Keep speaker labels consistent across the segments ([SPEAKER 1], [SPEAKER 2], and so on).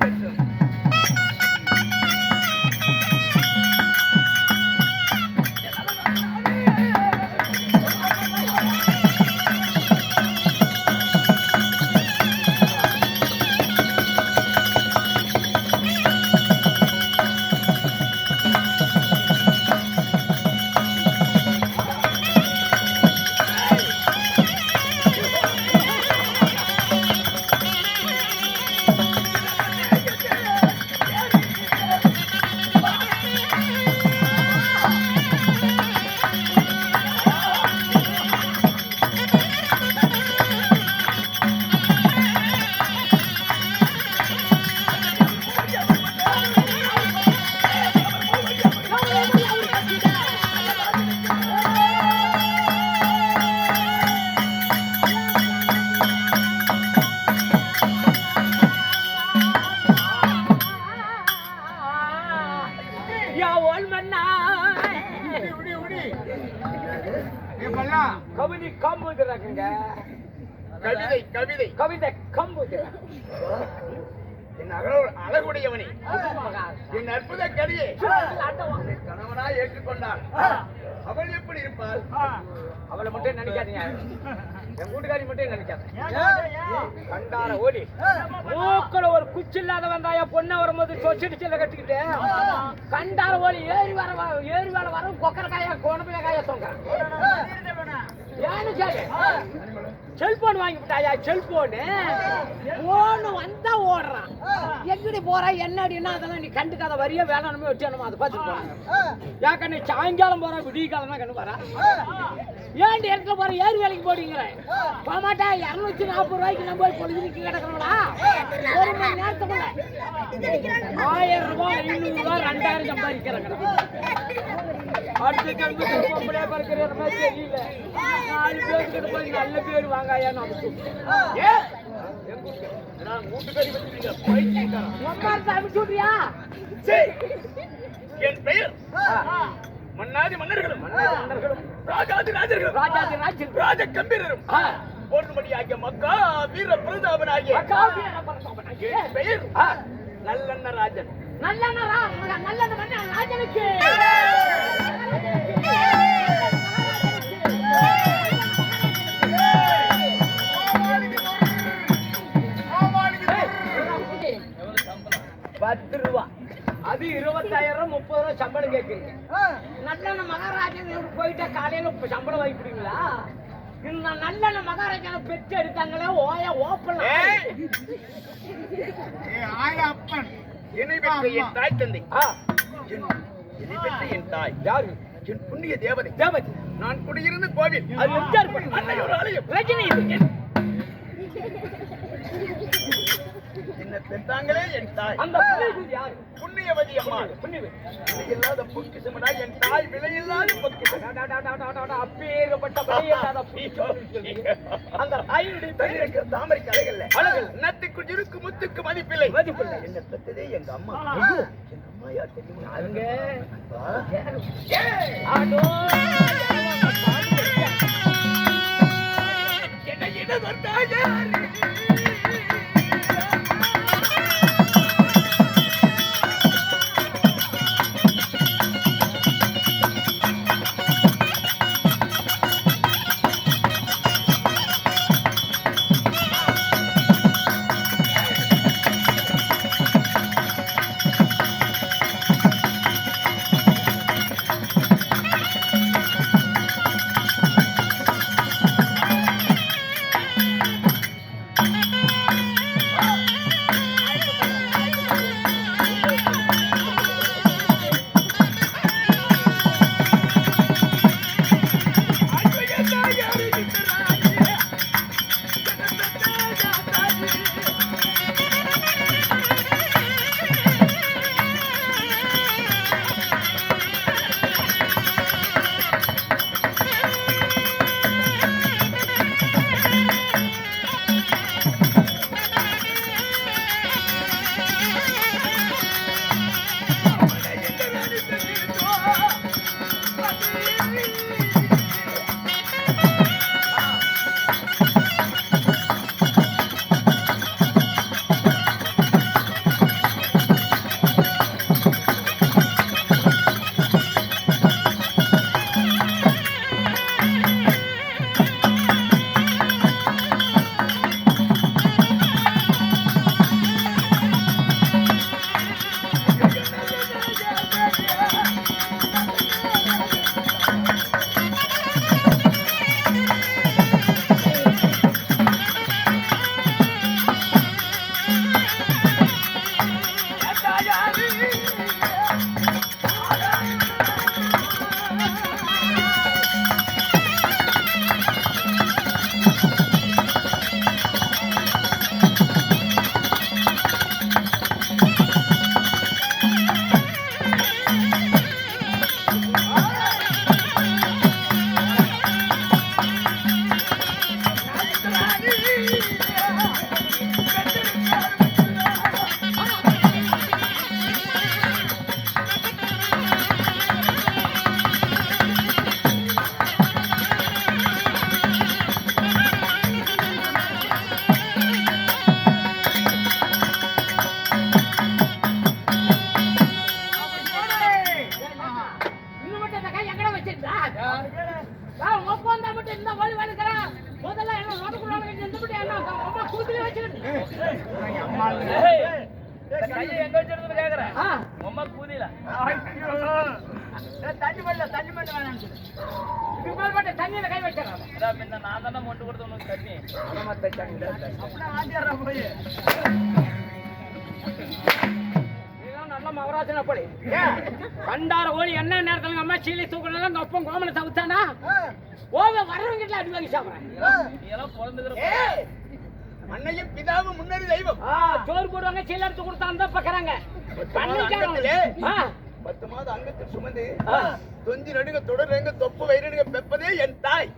[SPEAKER 1] ஆகட்டும்
[SPEAKER 2] கவிதை கம்புது
[SPEAKER 1] என் அழகு- அழகுடையவனே. என் அற்புத கடியே கணவனா ஏற்றுக்கொண்டாள். அவள் எப்படி இருப்பாள்?
[SPEAKER 2] அவளை மட்டும் நினைக்காதீங்க. என் கூட்டுக்காரி மட்டும் நினைக்காத கண்டார ஓடி. மூக்குல ஒரு குச்சி இல்லாத வந்தாயா பொண்ணை வரும்போது சொச்சிட்டு செல்ல கட்டிக்கிட்டு. கண்டார ஓடி ஏறி வர ஏறி வர வர கொக்கர காயா கோணப்பில காயா தொங்க ஏன்னு சரி செல்போன் வாங்கி விட்டாயா? செல்போனு போன் வந்தா ஓடுறான். எங்கடி போற? என்னடின்னா அதெல்லாம் நீ கண்டுக்காத வரிய வேளாண்மை வச்சு அதை பார்த்துட்டு போறாங்க. ஏன் சாயங்காலம் போற விடிய காலம் தான் கண்டு வரா ஏன் இடத்துல போற? ஏறி வேலைக்கு போடுங்கிற போமாட்டா இருநூத்தி நாற்பது ரூபாய்க்கு நம்ம போய் பொழுதுக்கு கிடக்கிறோம்டா ஒரு மணி நேரத்துக்குள்ள ஆயிரம் ரூபாய் ஐநூறு ரூபாய் ரெண்டாயிரம் சம்பாதிக்கிறாங்க அடுத்த பிறக்கிற மாதிரி தெரியல நாலு பேருக்கு போய் நல்ல பேர் விட்றியா
[SPEAKER 1] சீ! என் பெயர் மன்னாதி மன்னர்களும்
[SPEAKER 2] மன்னர்களும்
[SPEAKER 1] ராஜாதி ராஜர்களும்
[SPEAKER 2] ராஜாதி ராஜ்யம்
[SPEAKER 1] ராஜ கம்பீரரும்
[SPEAKER 2] ஆ.
[SPEAKER 1] போற்றும்படியாகிய மக்கா வீர
[SPEAKER 2] பரதோபனா.
[SPEAKER 1] என் பெயர் நல்லண்ண ராஜன்
[SPEAKER 2] நல்லண்ணா ராஜனுக்கு பத்து ரூபா. அது இருபத்தாயிரம் முப்பது ரூபா சம்பளம் கேட்குறீங்க. நல்லெண்ண மகாராஜன் போயிட்டா காலையில இப்ப சம்பளம் வாங்கிக்கிறீங்களா இந்த நல்லெண்ண மகாராஜனை பெற்று எடுத்தாங்களே ஓய ஓப்பன்
[SPEAKER 1] ஏய்! என்னை தாய் தந்தை.
[SPEAKER 2] ஆ
[SPEAKER 1] என்- என்னை பெற்ற என் தாய்.
[SPEAKER 2] யாரு?
[SPEAKER 1] என் புண்ணிய தேவதை.
[SPEAKER 2] தேவதி.
[SPEAKER 1] நான் குடியிருந்த கோவில்.
[SPEAKER 2] அது
[SPEAKER 1] ஆலயம்.
[SPEAKER 2] ரஜினி இது.
[SPEAKER 1] என்ன பெற்றாங்களே என் தாய்.
[SPEAKER 2] அந்த
[SPEAKER 1] புண்ணியவதி அம்மா விலையில்லாத பொக்கிசமடா என் தாய் விலையில்லாத பொக்கிசம்
[SPEAKER 2] அப்பேற்பட்ட விலையில்லாத அந்த தாயினுடைய பெயர்
[SPEAKER 1] இருக்கிற தாமரை கலைகள்ல.
[SPEAKER 2] அழகல்.
[SPEAKER 1] நத்துக்குள் இருக்கு முத்துக்கு மதிப்பில்லை.
[SPEAKER 2] மதிப்பில்லை.
[SPEAKER 1] என்ன பெற்றதே எங்க அம்மா. எங்க அம்மா யார் தெரியுமா.
[SPEAKER 2] ஆடோ.
[SPEAKER 1] என்னை
[SPEAKER 2] ஆ,
[SPEAKER 1] பத்து மாதம் அங்கத்தில் சுமந்து. தொந்தி நடுங்க தொடருங்க தொப்பு வயிறுங்க பெப்பதே என் தாய்.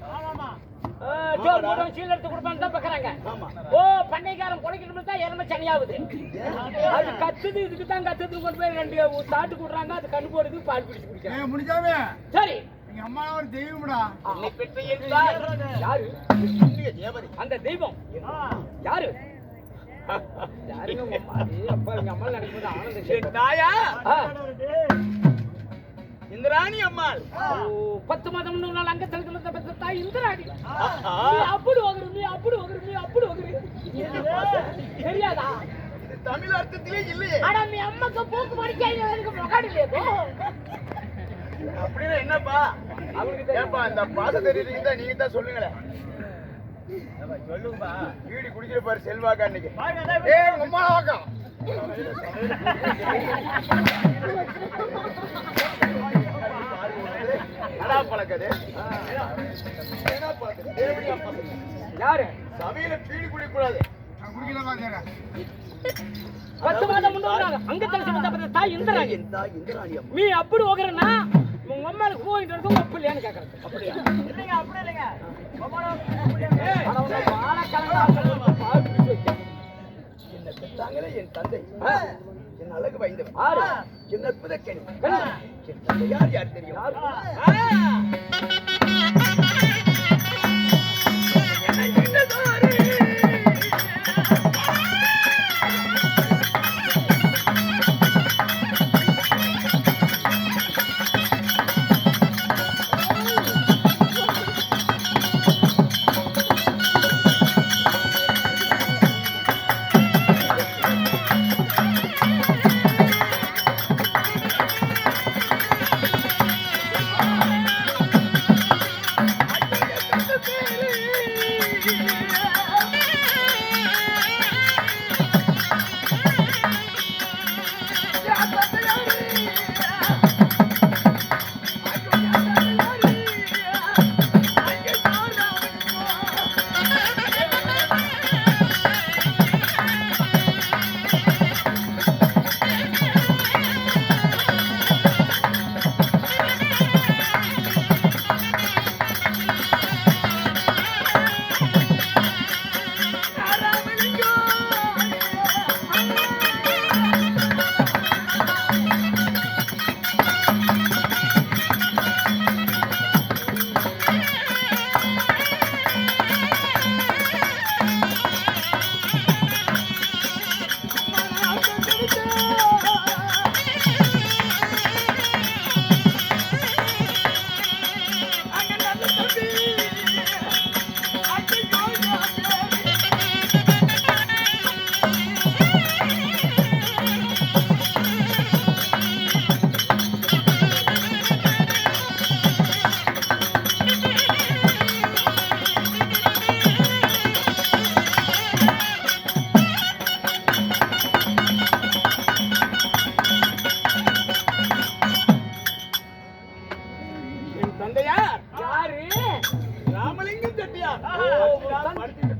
[SPEAKER 2] கத்துது இதுக்கு தான் கத்துது கொண்டு போய் ரெண்டு தாட்டு கொடுறாங்க அது கண்ணு போடுது பால் பிடிச்சு குடிக்கிறாங்க.
[SPEAKER 3] ஏய், முடிஞ்சாவே?
[SPEAKER 2] சரி.
[SPEAKER 3] எங்க அம்மா ஒரு தெய்வம்டா.
[SPEAKER 2] யாரு? அந்த தெய்வம். யாரு?
[SPEAKER 1] தாயா. இந்திராணி அம்மாள்.
[SPEAKER 2] பத்து மாதம் அங்க தடுக்கிறத பெற்ற தாய் இந்திராணி. அப்படி வகுரு நீ அப்படி வகுரு நீ அப்படி வகுரு தெரியாதா?
[SPEAKER 1] தமிழ் அர்த்தத்திலே இல்லையே.
[SPEAKER 2] ஆனா நீ அம்மாக்கு போக்கு மடிக்காத முகாடிலே
[SPEAKER 1] அப்படின்னா என்னப்பா? ஏப்பா இந்த பாச தெரியுறீங்க நீங்க தான் சொல்லுங்களேன். சொல்லுங்கப்பா வீடு குடிக்கிற பாரு செல்வாக்கா அன்னைக்கு வாக்கா. பழக்கது. பழக்கம்
[SPEAKER 2] யாரு
[SPEAKER 1] பீடி
[SPEAKER 3] குடிக்கல பாக்கிறேன்
[SPEAKER 2] பத்து மாதம் முன்னூறு நாள் அங்க தடுக்கிறத பெற்ற தாய் இந்திராணி நீ அப்படி ஓகுறனா உங்க அம்மாளுக்கு போயிட்டு இருக்கும் ஒப்பு இல்லையான்னு கேட்கறது
[SPEAKER 1] அப்படியா?
[SPEAKER 2] இல்லைங்க அப்படி இல்லைங்க.
[SPEAKER 1] என்ன பெற்றாங்களே என் தந்தை. என் அழகு வைந்தவன்
[SPEAKER 2] யாரு?
[SPEAKER 1] என் அற்புத கனி
[SPEAKER 2] கனி.
[SPEAKER 1] என் தந்தை யார் யார் தெரியும்?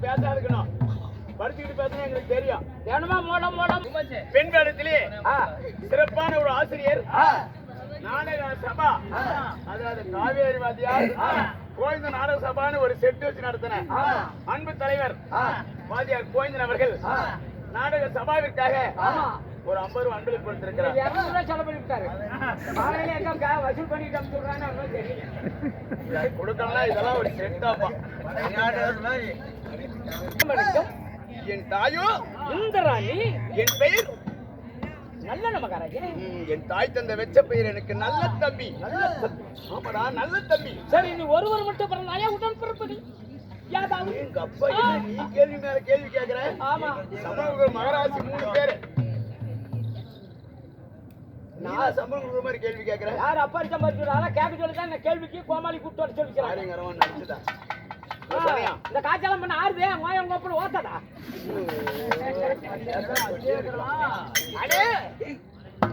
[SPEAKER 2] பேசா
[SPEAKER 1] இருக்கணும் தெரியும்
[SPEAKER 2] தினமா மூலம்
[SPEAKER 1] சிறப்பான ஒரு ஆசிரியர். நாடக சபா. அதாவது காவேரி வாத்தியார். கோவிந்த நாடக சபான்னு ஒரு செட்டு வச்சு நடத்தின அன்பு தலைவர் வாத்தியார் கோவிந்தன் அவர்கள் நாடக சபாவிற்காக ஒரு ஐம்பது ரூபா அன்பளிப்பு கொடுத்திருக்கிறார்.
[SPEAKER 2] இருநூறு ரூபாய் செலவு பண்ணிவிட்டாரு. காலையில எங்க வசூல் பண்ணிட்டு அனுப்பிச்சுடுறான்னு அவனுக்கு தெரியல.
[SPEAKER 1] கொடுக்கலாம் இதெல்லாம் ஒரு செட்டாப்பா. என் தாயோ
[SPEAKER 2] இந்திராணி
[SPEAKER 1] என் பெயர்.
[SPEAKER 2] நல்ல நமகாராஜே
[SPEAKER 1] என் தாய் தந்த வெச்ச பெயர் எனக்கு நல்ல தம்பி. நல்ல தம்பி. ஆமாடா நல்ல தம்பி.
[SPEAKER 2] சரி நீ ஒருவர் மட்டும் பிறந்தாயா உடன் பிறப்பது? யாதாவது?
[SPEAKER 1] எங்க அப்பா நீ கேள்வி மேல கேள்வி கேக்குற?
[SPEAKER 2] ஆமா.
[SPEAKER 1] சமூக மகராசி மூணு பேரு. நான் சம்பளம் மாதிரி கேள்வி கேக்குறேன்
[SPEAKER 2] யார் அப்பா சம்பாதிச்சுறாரா கேட்க சொல்லி தான் இந்த கேள்விக்கு கோமாளி கூப்பிட்டு வர ஆ, இந்த காய்ச்சலாம் பண்ண ஆறுதே. மோயம் கோப்பல் ஓத்தடா அடே!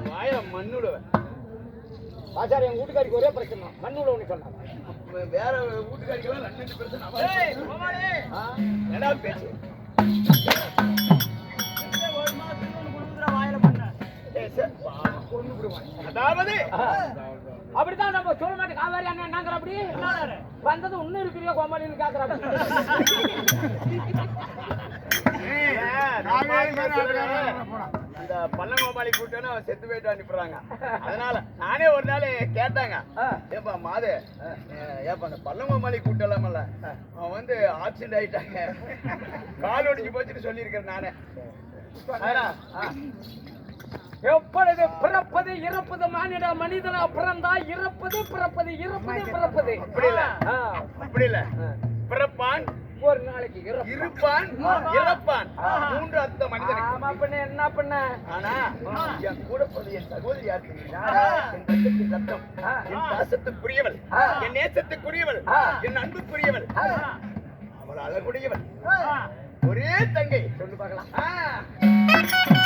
[SPEAKER 1] வாய மண்ணுடுவன்
[SPEAKER 2] ஆச்சாரி எங்க வீட்டுக்காரிக்கு ஒரே பிரச்சனை. மண்ணுல ஒண்ணு சொன்னாங்க.
[SPEAKER 1] வேற வீட்டுக்காரிக்கெல்லாம் ரெண்டு பிரச்சனை. பேச்சு? ஏய், சார், பாவம், கொன்னு விடுவான். அதாவது
[SPEAKER 2] அப்படித்தான் நம்ம சொல்ல மாட்டேன் காவேரி அண்ணன் நாங்கிற அப்படி? வந்தது இன்னும் இருக்கிறியோ கோமாளின்னு கேக்குறாங்க
[SPEAKER 3] போடா.
[SPEAKER 1] அந்த பள்ளங்கோமாளி கூட்டம்னு அவன் செத்து போயிட்டு அனுப்பிடுறாங்க அதனால நானே ஒரு நாள் கேட்டாங்க. ஏப்பா மாது ஏப்பா அந்த பள்ளங்கோமாளி கூட்டம் இல்லாமல்ல அவன் வந்து ஆக்சிடென்ட் ஆயிட்டாங்க. கால் ஒடிஞ்சு போச்சுன்னு சொல்லியிருக்கிறேன் நானே.
[SPEAKER 2] எப்பொழுது பிறப்பது இறப்பது மானிட மனிதனா பிறந்தா இறப்பது பிறப்பது இறப்பது பிறப்பது.
[SPEAKER 1] அப்படி இல்ல. அப்படி இல்ல. பிறப்பான்
[SPEAKER 2] ஒரு நாளைக்கு
[SPEAKER 1] இருப்பான் இறப்பான். மூன்று அர்த்த மனிதனுக்கு.
[SPEAKER 2] ஆமா பண்ண என்ன பண்ண
[SPEAKER 1] ஆனா என் கூட பிறந்த என் சகோதரி? என் ரத்தம். என் பாசத்துக்குரியவள். என் நேசத்துக்குரியவள். என் அன்புக்குரியவள். அவள் அழகுடையவள். ஒரே தங்கை. சொல்லு பார்க்கலாம்.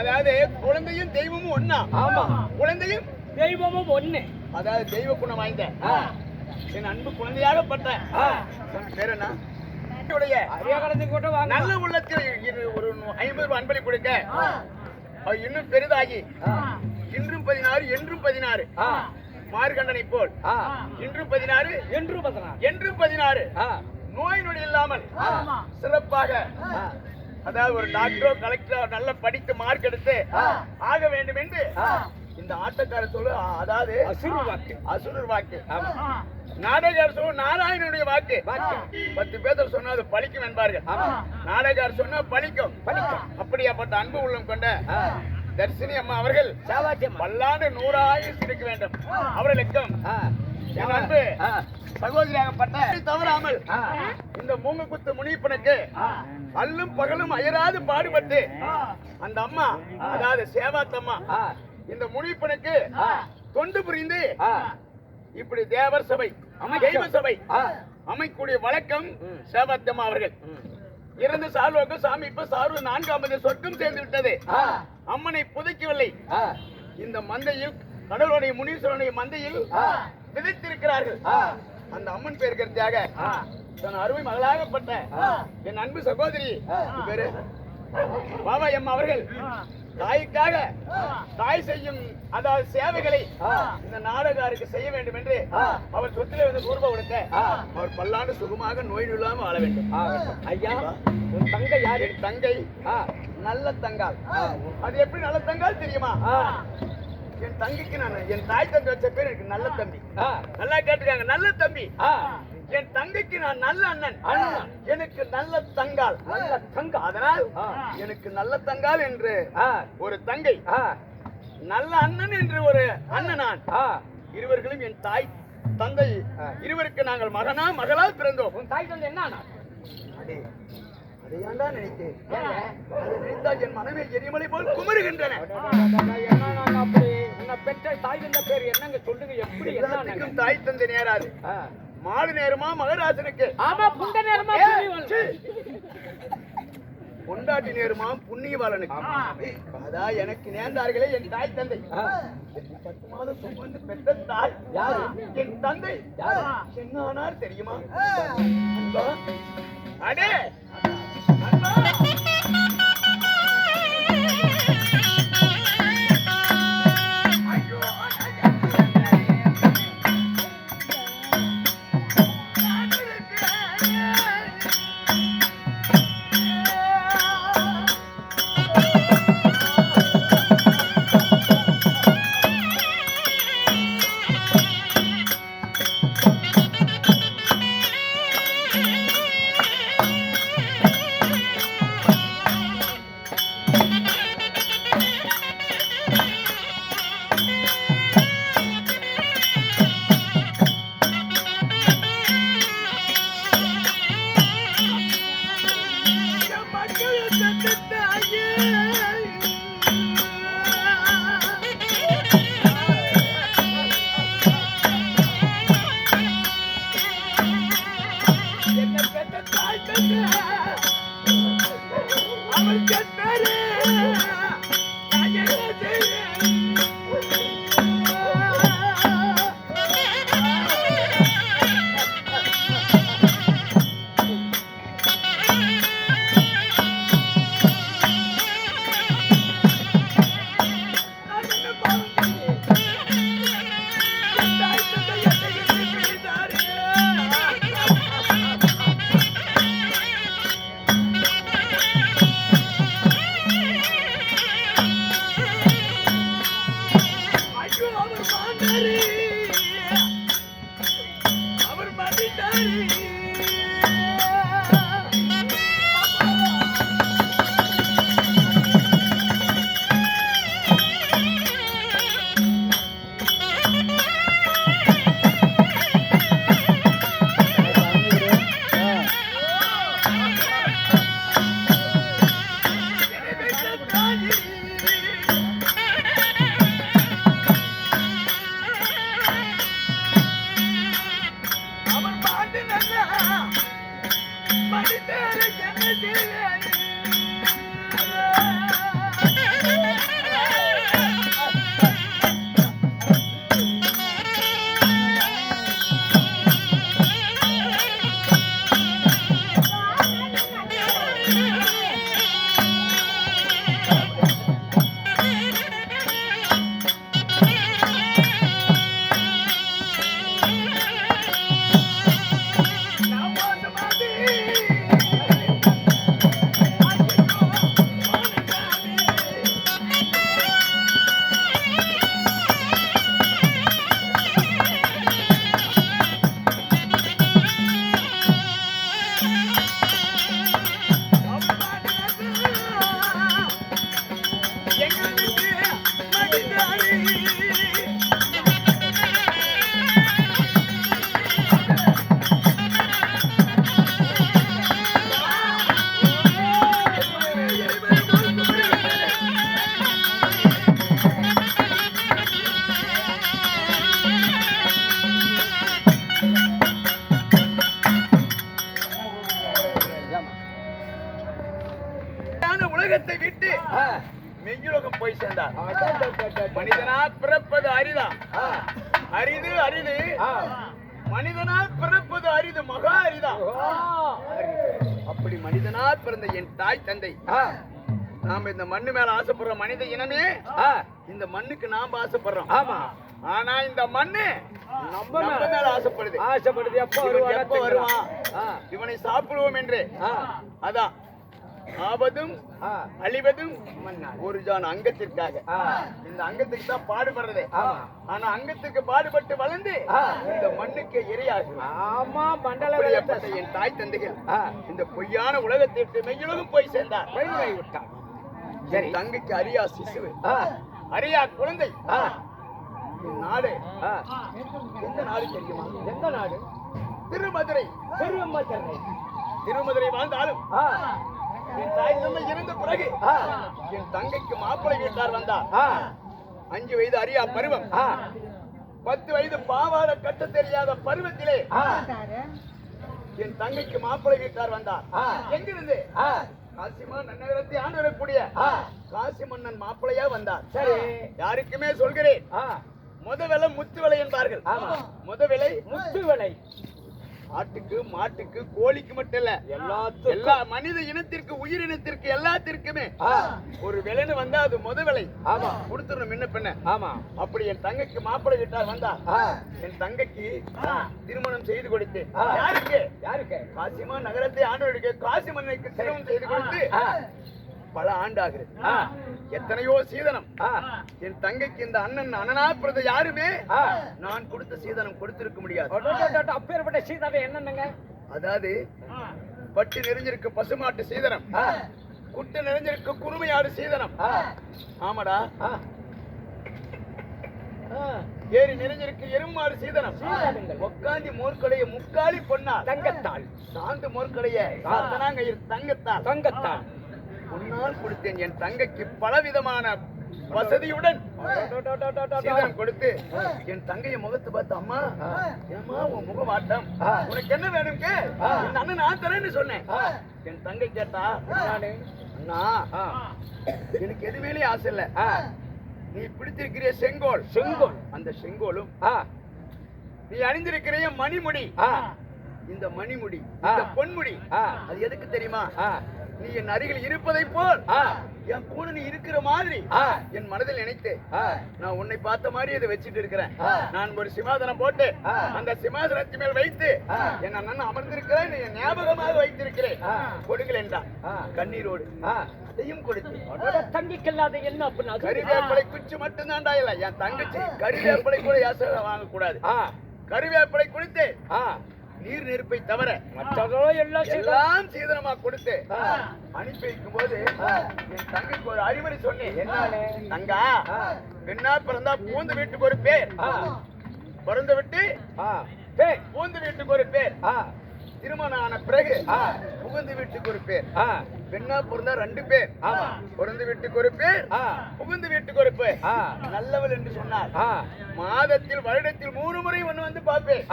[SPEAKER 1] அதாவது குழந்தையும் தெய்வமும் ஒண்ணா?
[SPEAKER 2] ஆமா.
[SPEAKER 1] குழந்தையும்?
[SPEAKER 2] தெய்வமும் ஒண்ணு.
[SPEAKER 1] அதாவது தெய்வ குணம் வாய்ந்த என் அன்பு குழந்தையாகப்பட்ட பேர் என்ன? நல்ல உள்ளத்தில் ஒரு ஐம்பது ரூபாய் அன்பளி கொடுக்க. இன்னும் பெரிதாகி. இன்றும் பதினாறு என்றும் பதினாறு. மார்கண்டனை போல். இன்றும் பதினாறு
[SPEAKER 2] என்று பத்தினா
[SPEAKER 1] என்றும் பதினாறு. நோய் நொடி இல்லாமல். சிறப்பாக அதாவது ஒரு டாக்டரோ கலெக்டரோ நல்ல படித்து மார்க் எடுத்து. ஆக வேண்டும் என்று. இந்த ஆட்டக்கார சொல்லு அதாவது
[SPEAKER 2] அசுர வாக்கு.
[SPEAKER 1] அசுரர் வாக்கு. நாடகார் சொல்லு நாராயணனுடைய வாக்கு.
[SPEAKER 2] வாக்கு.
[SPEAKER 1] பத்து பேர் சொன்னா அது பலிக்கும் என்பார்கள். நாடகார் சொன்னா பலிக்கும்
[SPEAKER 2] பலிக்கும்.
[SPEAKER 1] அப்படியாப்பட்ட அன்பு உள்ளம் கொண்ட தர்சினி அம்மா அவர்கள்
[SPEAKER 2] சாவாத்தியம்மா
[SPEAKER 1] பல்லாண்டு நூறாயிரம் இருக்க வேண்டும். அவர்களுக்கும் அன்பு சகோதரியாகப்பட்ட தவறாமல் இந்த மூங்க குத்து முனிப்பனுக்கு அல்லும் பகலும் அயராது பாடுபட்டு அந்த அம்மா அதாவது சேவாத்தம்மா இந்த முனிப்பனுக்கு தொண்டு புரிந்து இப்படி தேவர் சபை. தெய்வ சபை அமைக்கூடிய வழக்கம். சேவாத்தம்மா அவர்கள். இறந்து சால்வாக்கு சாமி இப்ப சார்வு நான்காவது சொர்க்கம் சேர்ந்து விட்டது அம்மனை புதைக்கவில்லை. இந்த மந்தையில் கடவுளுடைய முனீஸ்வரனுடைய மந்தையில் விதைத்திருக்கிறார்கள். அந்த அம்மன் பேர் கருத்தாக
[SPEAKER 2] ஆ.
[SPEAKER 1] தன் அருமை மகளாகப்பட்ட. என் அன்பு சகோதரி பேரு பாபா எம் அவர்கள். தாய்க்காக தாய் செய்யும் அதாவது சேவைகளை. இந்த நாடகாருக்கு செய்ய வேண்டும் என்று. அவர் சொத்துல இருந்து கூர்ப கொடுக்க. அவர் பல்லாண்டு சுகமாக நோய் இல்லாம வாழ வேண்டும்.
[SPEAKER 2] ஐயா உன் தங்கை யாரு?
[SPEAKER 1] என் தங்கை. நல்ல தங்கால் அது எப்படி நல்ல தங்கால் தெரியுமா? என் தங்கிக்கு நான் என் தாய் தந்தை வச்ச பேர் எனக்கு நல்ல தம்பி. நல்லா கேட்டுக்காங்க. நல்ல தம்பி. என் தங்கைக்கு நான் நல்ல அண்ணன்.
[SPEAKER 2] அண்ணன்.
[SPEAKER 1] எனக்கு நல்ல தங்கால்
[SPEAKER 2] நல்ல தங்கம்.
[SPEAKER 1] அதனால். எனக்கு நல்ல தங்கால் என்று ஒரு தங்கை. நல்ல அண்ணன் என்று ஒரு அண்ணன் நான். இருவர்களும் என் தாய் தந்தை. இருவருக்கு நாங்கள் மகனா மகளால் பிறந்தோம்.
[SPEAKER 2] உன் தாய் தந்தை என்ன?
[SPEAKER 1] அடே, அதை ஏன்டா நினைத்தேன்?
[SPEAKER 2] ஏங்க?
[SPEAKER 1] அதை நினைத்தால் என் மனமே எரிமலை போல் குமருகின்றன
[SPEAKER 2] பெற்ற தாய் தந்தை பேர் என்னங்க சொல்லுங்க எப்படி
[SPEAKER 1] எல்லாத்துக்கும் தாய் தந்தை நேராது. மாடு நேரமா மகராசனுக்கு?
[SPEAKER 2] ஆமா புண்ட நேரமா.
[SPEAKER 1] பொண்டாட்டி நேருமா புண்ணியவாளனுக்கு? எனக்கு நேர்ந்தார்களே என் தாய் தந்தை. பத்து மாதம் சுமந்து பெற்ற தாய்.
[SPEAKER 2] யாரு?
[SPEAKER 1] என் தந்தை.
[SPEAKER 2] யாரு?
[SPEAKER 1] என்ன ஆனார் தெரியுமா? அன்பா? அடே! அன்பா?
[SPEAKER 2] எப்ப வருவான்.
[SPEAKER 1] இவனை சாப்பிடுவோம் என்று. அதான் ஆவதும். அழிவதும். ஒரு ஜான் அங்கத்திற்காக. இந்த அங்கத்துக்கு தான் பாடுபடுறது. ஆனா அங்கத்துக்கு பாடுபட்டு வளர்ந்து. இந்த மண்ணுக்கு இரையாகும்
[SPEAKER 2] ஆமா மண்டல
[SPEAKER 1] என் தாய் தந்தைகள். இந்த பொய்யான உலகத்திற்கு மெய்யுலகம் போய் சேர்ந்தார் சரி தங்கைக்கு அரியா சிசுவு
[SPEAKER 2] ஆ.
[SPEAKER 1] அரியா குழந்தை. என் நாடு. எந்த நாடு தெரியுமா
[SPEAKER 2] எந்த நாடு
[SPEAKER 1] திருமதுரை
[SPEAKER 2] பெருமத்தனை
[SPEAKER 1] திருமதுரை வாழ்ந்தாலும். என் தாய் தந்தை இருந்த பிறகு. என் தங்கைக்கு மாப்பிள்ளை வீட்டார் வந்தார். அஞ்சு வயது அரியா பருவம். பத்து வயது பாவாட கட்ட தெரியாத பருவத்திலே. என் தங்கைக்கு மாப்பிள்ளை வீட்டார் வந்தார். எங்கிருந்து. காசிமா நன்னகரத்தை ஆண்டு வரக்கூடிய. காசி மன்னன் மாப்பிள்ளையா வந்தார்
[SPEAKER 2] சரி
[SPEAKER 1] யாருக்குமே சொல்கிறேன்
[SPEAKER 2] ஆ.
[SPEAKER 1] முத விலை முத்து விலை என்பார்கள்
[SPEAKER 2] ஆமா.
[SPEAKER 1] முத விலை
[SPEAKER 2] முத்து விலை
[SPEAKER 1] ஆட்டுக்கு மாட்டுக்கு கோழிக்கு மட்டும் இல்ல.
[SPEAKER 2] எல்லாத்துக்கும்.
[SPEAKER 1] எல்லா மனித இனத்திற்கு உயிரினத்திற்கு எல்லாத்திற்குமே. ஒரு விலைன்னு வந்தா அது முத விலை.
[SPEAKER 2] ஆமா.
[SPEAKER 1] கொடுத்துடணும் முன்ன பின்ன.
[SPEAKER 2] ஆமா.
[SPEAKER 1] அப்படி என் தங்கைக்கு மாப்பிள்ளை வீட்டார் வந்தா. என் தங்கைக்கு திருமணம் செய்து கொடுத்து. யாருக்கு?
[SPEAKER 2] யாருக்கு?
[SPEAKER 1] காசிமா நகரத்தை ஆண்டவருக்கு காசி மன்னனுக்கு திருமணம் செய்து கொடுத்து. பல ஆண்டாகிறது.
[SPEAKER 2] ஆ.
[SPEAKER 1] எத்தனையோ சீதனம். என் தங்கைக்கு இந்த அண்ணன் அண்ணனா பிறந்த யாருமே. நான் கொடுத்த சீதனம் கொடுத்திருக்க முடியாது.
[SPEAKER 2] அப்பேற்பட்ட சீதாவை என்னன்னுங்க?
[SPEAKER 1] அதாவது பட்டு நிறைஞ்சிருக்கு பசுமாட்டு சீதனம். குட்டு நிறைஞ்சிருக்கு குருமையாடு சீதனம். ஆமாடா. ஏரி நிறைஞ்சிருக்கு எருமாடு சீதனம். உக்காந்தி மோர்க்கடைய முக்காலி பொன்னார்.
[SPEAKER 2] தங்கத்தாள்.
[SPEAKER 1] சாந்து மோர்க்கடைய
[SPEAKER 2] தங்கத்தாள்.
[SPEAKER 1] பொன்னால் கொடுத்தேன் என் தங்கைக்கு பலவிதமான வசதியுடன் சீதனம் கொடுத்து என் தங்கைய முகத்தை பார்த்து அம்மா ஏம்மா உன் முகமாட்டம்
[SPEAKER 2] ஆ.
[SPEAKER 1] உனக்கு என்ன வேணும் கே. என் அண்ணன் நான் தரேன்னு சொன்னேன். என் தங்கை கேட்டா
[SPEAKER 2] நானு.
[SPEAKER 1] அண்ணா. எனக்கு எது மேலேயும் ஆசை இல்ல. நீ பிடித்திருக்கிற செங்கோல்
[SPEAKER 2] செங்கோல்.
[SPEAKER 1] அந்த செங்கோலும். நீ அணிந்திருக்கிற மணிமுடி. இந்த மணிமுடி. இந்த பொன்முடி. அது எதுக்கு தெரியுமா. நீ என் அருகில் இருப்பதை போல். என் கூட நீ இருக்கிற மாதிரி. என் மனதில் நினைத்து. நான் உன்னை பார்த்த மாதிரி இதை வச்சிட்டு இருக்கிறேன். நான் ஒரு சிமாசனம் போட்டு. அந்த சிமாசனத்தின் மேல் வைத்து. என் அண்ணன் அமர்ந்திருக்கிறேன் என் ஞாபகமாக வைத்திருக்கிறேன். கொடுங்கள் என்றான். கண்ணீரோடு. அதையும் கொடுத்து
[SPEAKER 2] அதோட தங்கிக்கு இல்லாத என்ன அப்படின்னு அது?
[SPEAKER 1] கறிவேப்பிலை குச்சி மட்டும் தான்டா இல்ல என் தங்கச்சி கறிவேப்பிலை கூட யாசை வாங்கக்கூடாது
[SPEAKER 2] ஆ.
[SPEAKER 1] கறிவேப்பிலை குடித்து. நீர் நெருப்பை தவிர
[SPEAKER 2] மற்றதோ எல்லாம் சீதனம்.
[SPEAKER 1] எல்லாம் சீதனமா கொடுத்து. அனுப்பி வைக்கும் போது என் தங்கைக்கு ஒரு அறிவுரை சொன்னேன்
[SPEAKER 2] என்னாலே?
[SPEAKER 1] தங்கா. பெண்ணா பிறந்தா பூந்து வீட்டுக்கு ஒரு பேர். பிறந்து விட்டு. பூந்து வீட்டுக்கு ஒரு பேர். திருமணம் ஆன பிறகு. புகுந்து வீட்டுக்கு ஒரு பேர். பெண்ணா பிறந்தா ரெண்டு பேர். பிறந்து வீட்டுக்கு ஒரு பேர். புகுந்து வீட்டுக்கு ஒரு பேர். நல்லவள் என்று சொன்னார். மாதத்தில் வருடத்தில் மூணு முறை ஒண்ணு வந்து பார்ப்பேன்.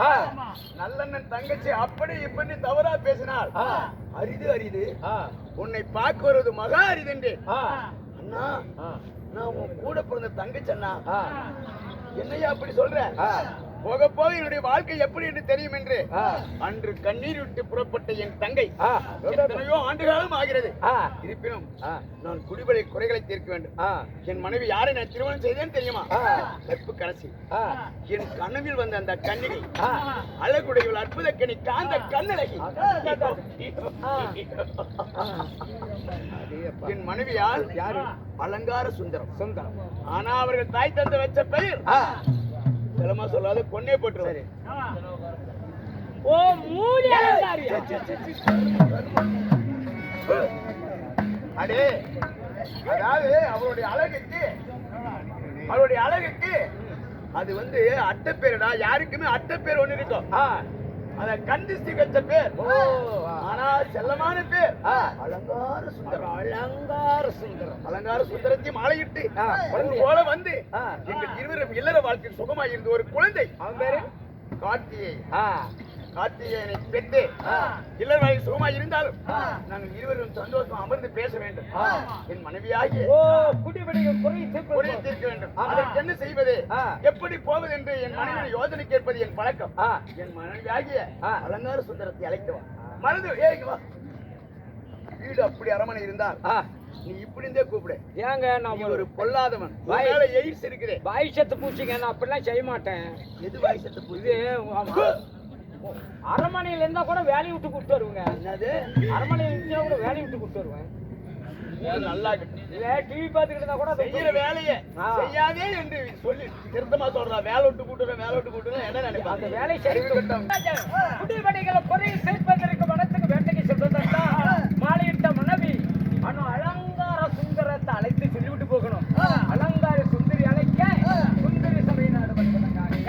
[SPEAKER 1] நல்லண்ணன் தங்கச்சி அப்படி இப்படி தவறா பேசினார்
[SPEAKER 2] ஆ,
[SPEAKER 1] அரிது அரிது. உன்னை பார்க்க வருவது மகா அரிதென்று
[SPEAKER 2] ஆ,
[SPEAKER 1] அண்ணா நான் உன் கூட பிறந்த தங்கச்சி அண்ணா. என்னையா அப்படி சொல்ற? போக போக என்னுடைய வாழ்க்கை எப்படி என்று தெரியும் என்று. அன்று கண்ணீர் விட்டு புறப்பட்ட என் தங்கை எத்தனையோ ஆண்டுகாலம் ஆகிறது. இருப்பினும் நான் குடிபடை குறைகளை தீர்க்க வேண்டும். என் மனைவி யாரை நான் திருமணம் செய்தேன் தெரியுமா. வெப்பு கரசி. என் கனவில் வந்த அந்த கண்ணிகை.
[SPEAKER 2] ஆ,
[SPEAKER 1] அழகுடையவள் அற்புத கனி காந்த கண்ணழகி. என் மனைவியால்
[SPEAKER 2] யாரு?
[SPEAKER 1] அலங்கார சுந்தரம்.
[SPEAKER 2] சுந்தரம்.
[SPEAKER 1] ஆனா அவர்கள் தாய் தந்த வச்ச பெயர் செலமா சொல்லாத பொண்ணே போட்டுருவாரு.
[SPEAKER 2] ஓ அலங்காரியா?
[SPEAKER 1] அடே அதாவது அவருடைய அழகுக்கு அவருடைய அழகுக்கு அது வந்து அட்டை பேருடா யாருக்குமே அட்டை பேர் ஒண்ணு இருக்கும்
[SPEAKER 2] ஆ,
[SPEAKER 1] அத கண்டிஸ்டி வச்ச பேர். ஆனா செல்லமான பேர். அலங்கார சுந்தரம்.
[SPEAKER 2] அலங்கார சுந்தரம்.
[SPEAKER 1] அலங்கார சுந்தரத்தை மாலையிட்டு போல வந்து. எங்கள் இருவரும் இல்லற வாழ்க்கையில் சுகமாயிருந்த ஒரு குழந்தை.
[SPEAKER 2] அவன் பேரு?
[SPEAKER 1] கார்த்திகை
[SPEAKER 2] ஆ,
[SPEAKER 1] கார்த்திகேயனை பெற்று. வாழ்க்கை சுகமாய் இருந்தாலும். நாங்கள் இருவரும் சந்தோஷம் அமர்ந்து பேச வேண்டும். என் மனைவியாகிய
[SPEAKER 2] ஓ குடிபடிகள் குறை
[SPEAKER 1] குறையை
[SPEAKER 2] தீர்ப்பு
[SPEAKER 1] தீர்க்க வேண்டும். அதற்கு என்ன செய்வது. எப்படி போவது என்று என் மனைவி யோசனை கேட்பது என் பழக்கம். என் மனைவியாகிய. அலங்கார சுந்தரத்தை அழைக்கவா மறந்து ஏய், இங்க வா. வீடு அப்படி அரமனை இருந்தால் நீ இப்படி இருந்தே கூப்பிடு.
[SPEAKER 2] ஏங்க நான் ஒரு
[SPEAKER 1] பொல்லாதவன்.
[SPEAKER 2] வாய்.
[SPEAKER 1] மேல எய்ட்ஸ் இருக்குது.
[SPEAKER 2] பாய்ச்சத்து பூச்சிங்க நான் அப்படிலாம் செய்ய மாட்டேன்.
[SPEAKER 1] எது
[SPEAKER 2] இது
[SPEAKER 1] புரியுது
[SPEAKER 2] ஆமா. அரண்மனையில இருந்தா கூட வேலையை விட்டு கொடுத்து கூட்டு
[SPEAKER 1] என்னது?
[SPEAKER 2] அரமனையில் இருந்தா கூட வேலையை விட்டு கூட்டு வருவேன்.
[SPEAKER 1] நல்லா
[SPEAKER 2] டிவி பாத்துக்கிட்டு இருந்தா கூட
[SPEAKER 1] செய்யற வேலையை செய்யாதே என்று சொல்லி. திருத்தமா சொல்றா. வேலை விட்டு கூட்டுறேன் வேலை விட்டு கூட்டுறேன் என்ன நினைப்பா?
[SPEAKER 2] அந்த
[SPEAKER 1] வேலையை
[SPEAKER 2] செய்யணும்
[SPEAKER 1] குடிமனைகளை பொறை
[SPEAKER 2] சேர்ப்பதற்கு மனத்துக்கு வேட்டைக்கு செல்வதற்கா மாலையிட்ட மனைவி அனு அலங்கார சுந்தரத்தை அழைத்து சொல்லிவிட்டு போகணும். அலங்கார